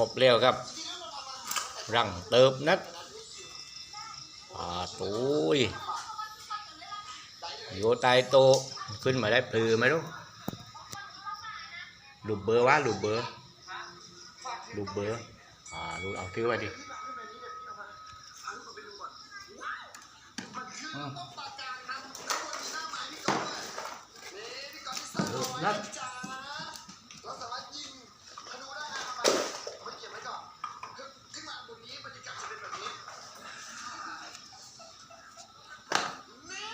ครบแล้วครับ รังเติบนัดปาตุยอยู่ใต้โตขึ้นมาได้ปลือไหมลูกลูกเบอร์วะลูกเบอร์ลูกเบอร์อ่าลูกเอาถือไว้ดิอืม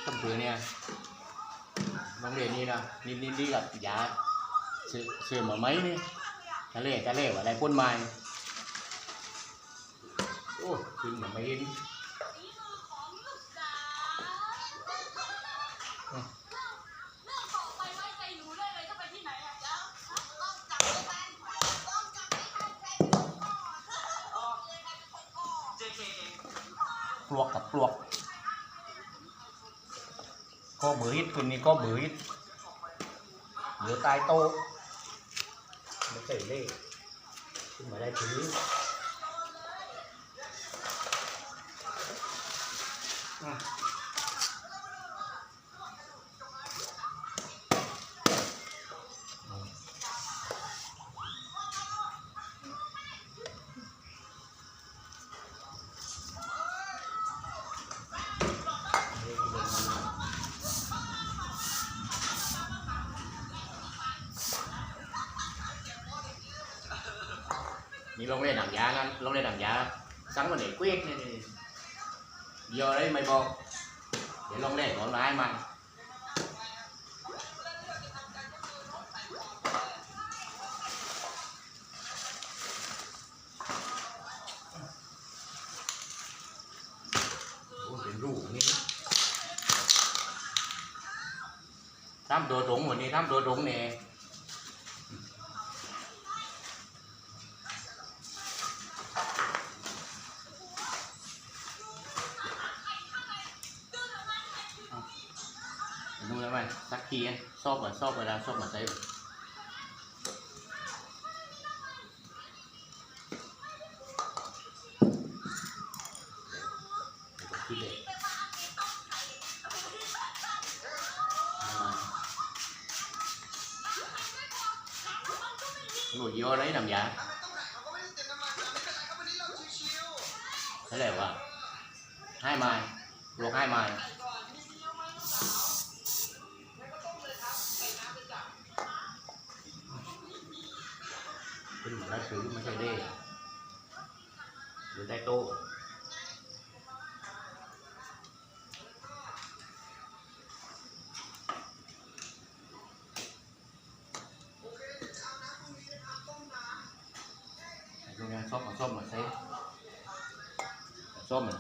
กนัดตำคือเนี่ยโรงเรียนนี้นะนี่นี่นี่กับยาซื้อซื้อมาไหมนี่ทะเลทะเลว่าอะไรพ่นไม้โอ้ขึ้นมาไม่เห็นปลวกกับปลวก có bưởi tuần này có bưởi giữa tai tô nó chảy lên nhưng mà đây thứ à. นี่ลงเล่นหนังยานั่นลงเล่นหนังยา sáng mà để quyết này thì giờ đây mày bò để lông để con lái mày Ôi, cái rủ nghe Thăm đồ trúng rồi đi thăm đồ trúng nè ดูแล้วมันสักทีอะชอบเหมือนชอบเวลาชอบเหมือนใช้ที่เด็กหนูยอ đấy làm giá thế này ạ hai mai luộc hai mai ขึ้นมาล้วซื้ม่ใช่เด้หรือ ได้โต๊ะตรงนี้ส้มมาส้มมาใช้ส้มเหมือน